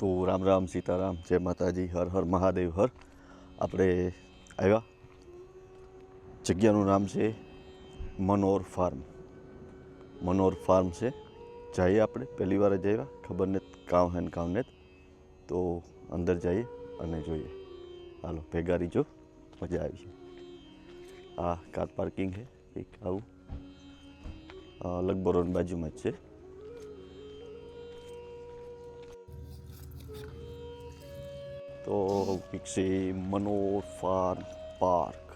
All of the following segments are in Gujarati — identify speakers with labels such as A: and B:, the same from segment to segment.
A: તો રામ રામ સીતારામ, જય માતાજી, હર હર મહાદેવ, હર. આપણે આવ્યા. જગ્યાનું નામ છે મનોર ફાર્મ. મનોર ફાર્મ છે. જઈએ આપણે, પહેલી વાર જ આવ્યા. ખબર ને કામ હે ને કામ તો અંદર જઈએ અને જોઈએ. હાલો, ભેગા રીજો મજા આવી છે. આ કાર પાર્કિંગ છે એક આવું. લગબરોની બાજુમાં જ છે. તો પીક્ષે મનોર ફાર્મ પાર્ક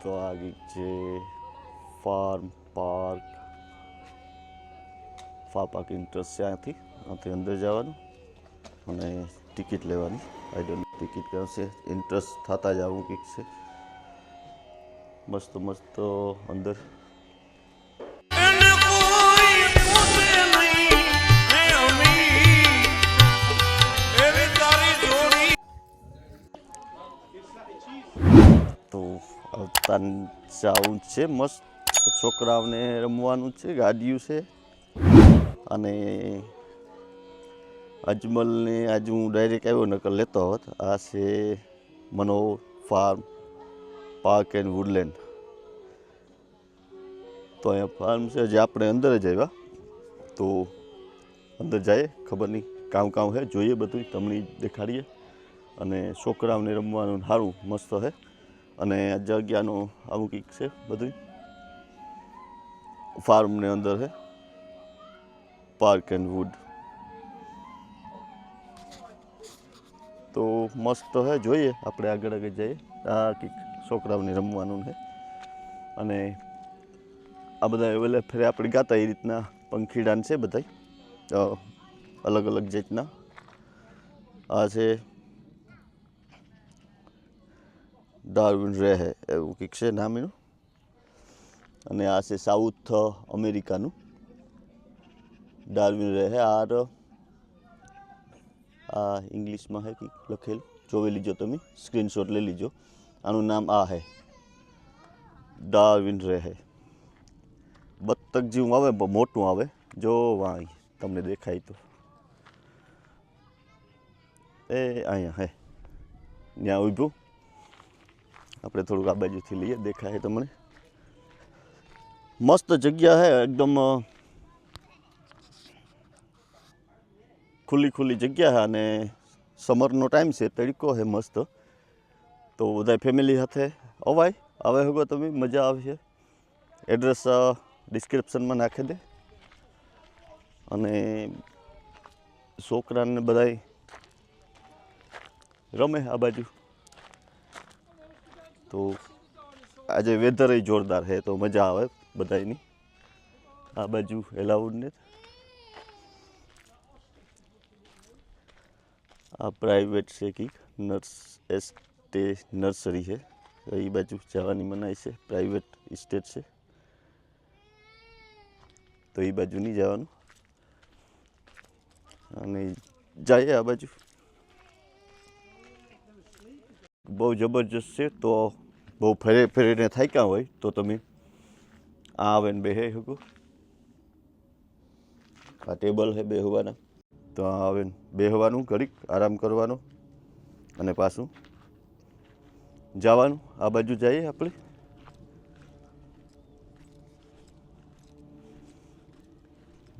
A: તો આ ગીત છે ફાર્મ પાર્ક ફા પાર્ક ઇન્ટરેસ્ટ છે અહીંથી અહીંથી અંદર જવાનું અને ટિકિટ લેવાની આઈ ડોન્ટ ટિકિટ કરશે ઇન્ટરેસ્ટ થતા જ આવું કંઈક છે. મસ્ત મસ્ત અંદર. તો આવતા જવું છે, મસ્ત છોકરાઓને રમવાનું છે ગાડીયું છે. અને અજમલને આજે હું ડાયરેક્ટ આવ્યો નકલ લેતો હોત. આ છે મનો ફાર્મ પાર્ક એન્ડ વુડલેન્ડ તો અહીંયા ફાર્મ છે જે આપણે અંદર જ આવ્યા. તો અંદર જાય ખબર નહીં કામ કામ છે જોઈએ બધું તમને દેખાડીએ. અને છોકરાઓને રમવાનું સારું મસ્ત છે અને આ જગ્યાનું આવું કંઈક છે બધું ફાર્મને અંદર છે પાર્ક એન્ડ વુડ તો મસ્ત હે, જોઈએ આપણે આગળ આગળ જઈએ. આ કંઈક છોકરાઓને રમવાનું છે. અને આ બધા એવેલે ફેરે આપણે ગાતા એ રીતના પંખીડાન છે બધા અલગ અલગ જાતના. આ છે. ડાર્વિન રહે એવું કંઈક છે નામ એનું. અને આ છે સાઉથ અમેરિકાનું. ડાર્વિન રહે આ ર- આ ઇંગ્લિશમાં હે કંઈક લખેલું. જોઈ લીજો તમે, સ્ક્રીનશોટ લઈ લીજો. આનું નામ આ હે. ડાર્વિન રહે બત્તક જેવું આવે મોટું આવે. જો વાં તમને દેખાય તો. એ અહીંયા હે. ત્યાં ઊભું. આપણે થોડુંક આ બાજુથી લઈએ, દેખાય તમને. મસ્ત જગ્યા હે, એકદમ ખુલ્લી ખુલ્લી જગ્યા અને સમરનો ટાઈમ છે, તડકો છે મસ્ત. તો બધા ફેમિલી સાથે અવાય. આવે હગો તમે, મજા આવશે. એડ્રેસ ડિસ્ક્રિપ્શનમાં નાખી દે. અને છોકરાને બધાય રમે આ બાજુ. તો આજે વેધર જોરદાર છે, તો મજા આવે બધાની આ બાજુ એલાઉડ ને આ પ્રાઇવેટ છે કંઈક નર્સ એસ્ટે નર્સરી છે. એ બાજુ જવાની મનાઈ છે પ્રાઇવેટ ઇસ્ટેટ છે. તો એ બાજુ નહીં જવાનું. અને જઈએ આ બાજુ. બહુ જબરજસ્ત છે, તો બહુ ફેરે ફેરીને થાક્યા હોય, તો તમે આ આવે ને બેહે શકો. આ ટેબલ છે બેહવાના. તો હવે બેહવાનું ઘડીક આરામ કરવાનો અને પાછું જવાનું. આ બાજુ જઈએ આપણે.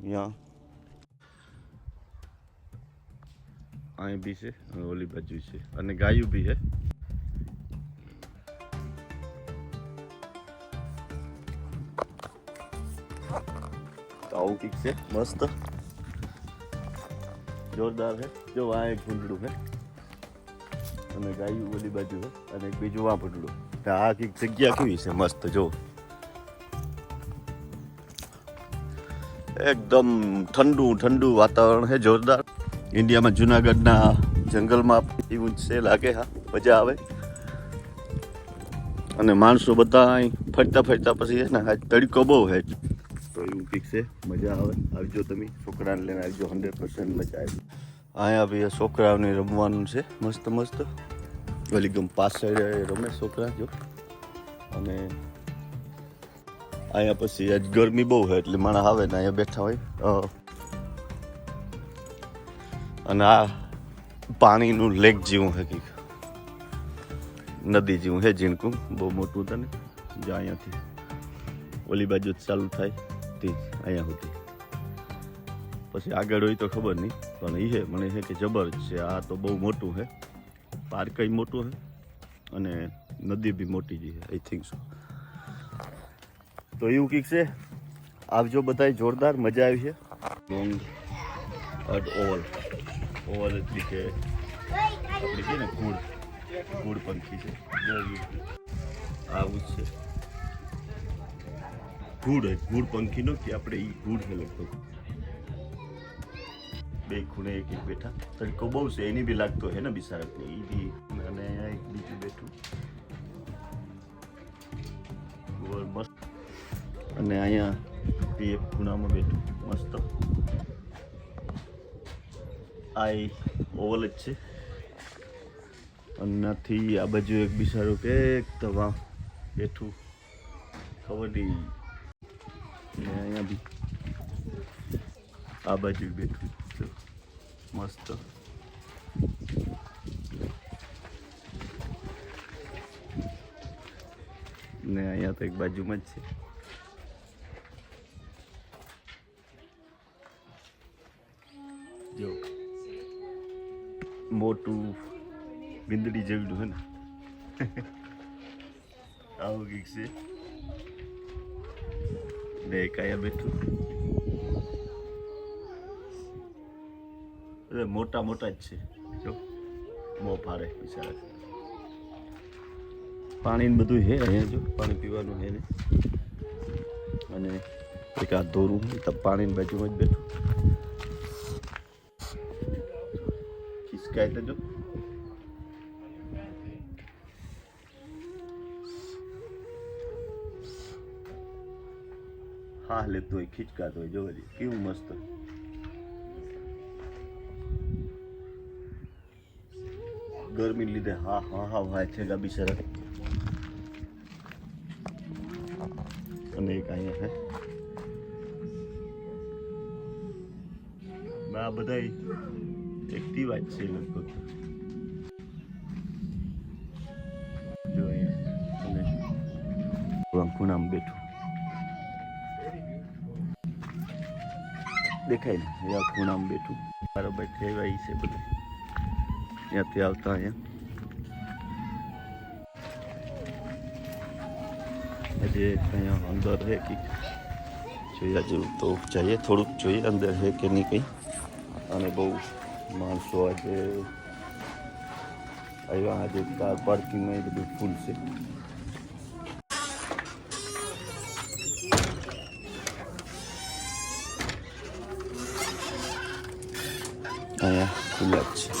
A: ત્યાં અહીં બી છે અને ઓલી બાજુ છે. અને ગાયું બી છે. આવું કંઈક છે. મસ્ત. જોરદાર છે. જો આ એક ભૂંડડું છે. અને ગાયું ઓલી બાજુ છે અને એક બીજું આ ભૂંડડું. તો આ કંઈક જગ્યા કેવી છે? મસ્ત, જો. એકદમ ઠંડુ ઠંડુ વાતાવરણ છે, જોરદાર. ઇન્ડિયામાં જુનાગઢના જંગલમાં એવું છે, લાગે, હા, મજા આવે. અને માણસો બધા ફરતા ફરતા પછી છે ને તડકો બહુ છે. તો એવું કંઈક છે, મજા આવે. આવજો તમે, છોકરાને લઈને આવજો હંડ્રેડ પર્સન્ટ મજા આવે. અહીંયા બી છોકરાઓને રમવાનું છે, મસ્ત મસ્ત. ઓલી ગમ પાછળ રમે છોકરા જો. અને અહીંયા પછી આજ ગરમી બહુ હોય એટલે માણસ આવે ને અહીંયા બેઠા હોય. અને આ પાણીનું લેક જેવું કંઈક. નદી જેવું છે ઝીણકું, બહુ મોટું તને. જે અહીંયાથી. ઓલી બાજુ ચાલુ થાય, તે અહીંયા સુધી. પછી આગળ હોય તો ખબર નહીં. પણ એ છે, મને છે કે જબર છે, આ તો બહુ મોટું છે. પાર્કય મોટું છે? અને નદી બી મોટી છે આઈ થિંક સો તો એવું કંઈક છે? આવજો બધાય જોરદાર, મજા આવી છે. લોંગ અટ ઓવલ ઓવલ એટલે કે આપણે છે ને કુળ કુળ પંખી છે. આવું છે. ગુડ ગુડ પંખી નો કે આપણે એ ગુડ છે લગભગ. બે ખૂણે એક એક બેઠા. તડકો બહુ છે, એની બી લાગતો હે ને બિચારા એ બી અને એક બીજું બેઠું. મસ્ત. અને અહીંયા બી એક ખૂણામાં બેઠું, મસ્ત. આ ઓવલ જ છે. અન્નાથી આ બાજુ એક બિસારો કે તવા બેઠું. ખબર નહીં. અહીંયા બી આ બાજુ બેઠું. મસ્ત. ને અહીંયા તો એક બાજુમાં જ છે. મોટું બિંદડી જેવડું હે ને. આવું કંઈક છે. ને અહીંયા બેઠું. એટલે મોટા મોટા જ છે. જો, બહુ ફારે બિચારા પાણી બધું છે અહીંયા જો, પાણી પીવાનું છે ને. અને એક દોરું તો પાણીની બાજુમાં જ બેઠું. ખિસકાય તો જો. હા લેતો હોય ખીચકાતો હોય જો કેવું મસ્ત. ગરમી લીધે હા હા હા ભાઈ છે ગાબી બિચારા અને એક અહીંયા છે. આ બધા એક્ટિવ જ છે લગભગ. જો અહીંયા ખૂણામાં બેઠું. દેખાય ને ખૂણામાં બેઠું. મારા ભાઈ છે બધું. ત્યાંથી આવતા અહીંયા. હજી અહીંયા અંદર હે કે? જોયા જેવું તો જઈએ, થોડુંક જોઈએ અંદર હે કે નહીં કંઈ. અને બહુ માણસો આજે આવ્યા, આજે કાર પાર્કિંગમાં એ બધું ફૂલ છે. અહીંયા ખુલ્લા જ છે.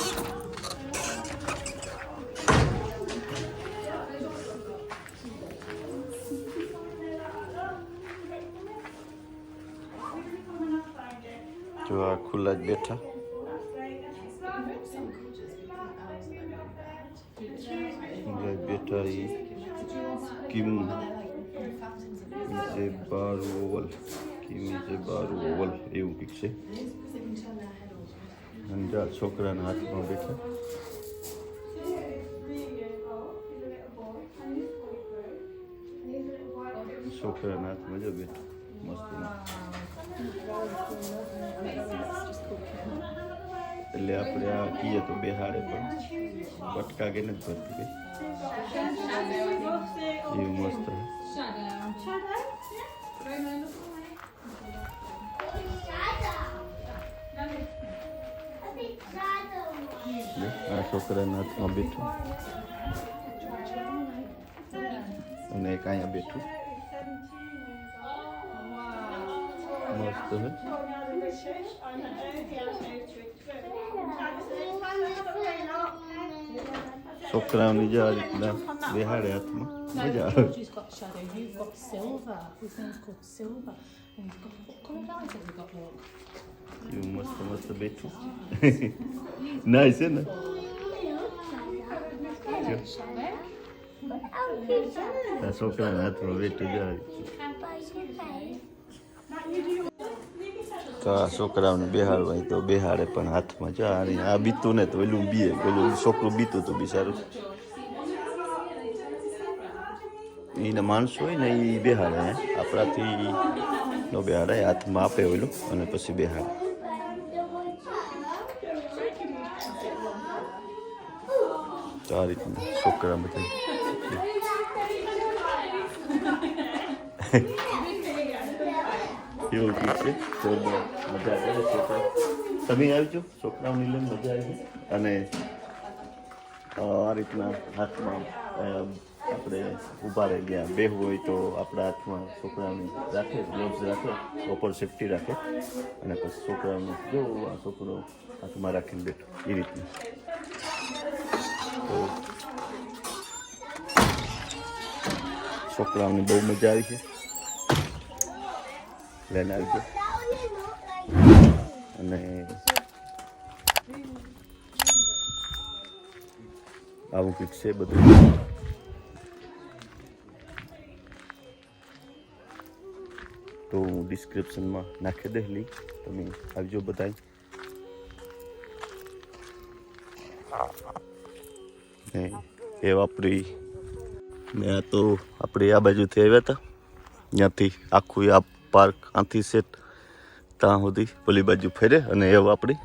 A: એ કિમ જે બારું ઓવલ, કિમ જે બારું ઓવલ, એવું કંઈક છે. અને આ છોકરાના હાથમાં બેઠા. છોકરાના એટલે આપણે આ કીએ તો બેહાડે પણ પટકા કે નથી ભરતી કઈ એવું મસ્ત આ છોકરાના હાથમાં બેઠું. અને એક અહીંયા બેઠું. મસ્ત હે છોકરાઓની જે આ રીતના બેહાડે હાથમાં મજા આવે? એવું મસ્ત મસ્ત બેઠું નાય છે ને છોકરાના હાથમાં બેઠું જાય તો આ છોકરાઓને બેહાડવાય તો બેહાડે પણ હાથમાં. જો અને આ બીતું ને તો એલું બીએ પેલું છોકરું બીતું તો બિચારું. એના માણસો હોય ને એ બેહાડે. આપણાથી નો બેહાડે હાથમાં આપે ઓલું અને પછી બેહાડે. તો આ છોકરા બધા. એવું કંઈક છે. જોરદાર મજા આવે છોકરા તમે આવજો છોકરાઓની લઈને મજા આવી અને આ રીતના હાથમાં આપણે ઊભા રહી ગયા બે હોય તો આપણા હાથમાં છોકરાને રાખે ગ્લોવ્સ રાખે પ્રોપર સેફટી રાખે. અને પછી છોકરાઓને જો આ છોકરો હાથમાં રાખીને બેઠો. એ રીતનું. તો છોકરાઓને બહુ મજા આવી છે. લઈને આવજો અને આવું કંઈક છે બધું. તો હું ડિસ્ક્રિપ્શનમાં નાખી દઈશ લિંક. તમે આવજો બધાય. ને એ વાપરી. ને આ તો આપણે આ બાજુથી આવ્યા હતા ત્યાંથી આખું આ પાર્ક આથી સેટ ત્યાં સુધી પેલી બાજુ ફેરે અને એવું વાપરી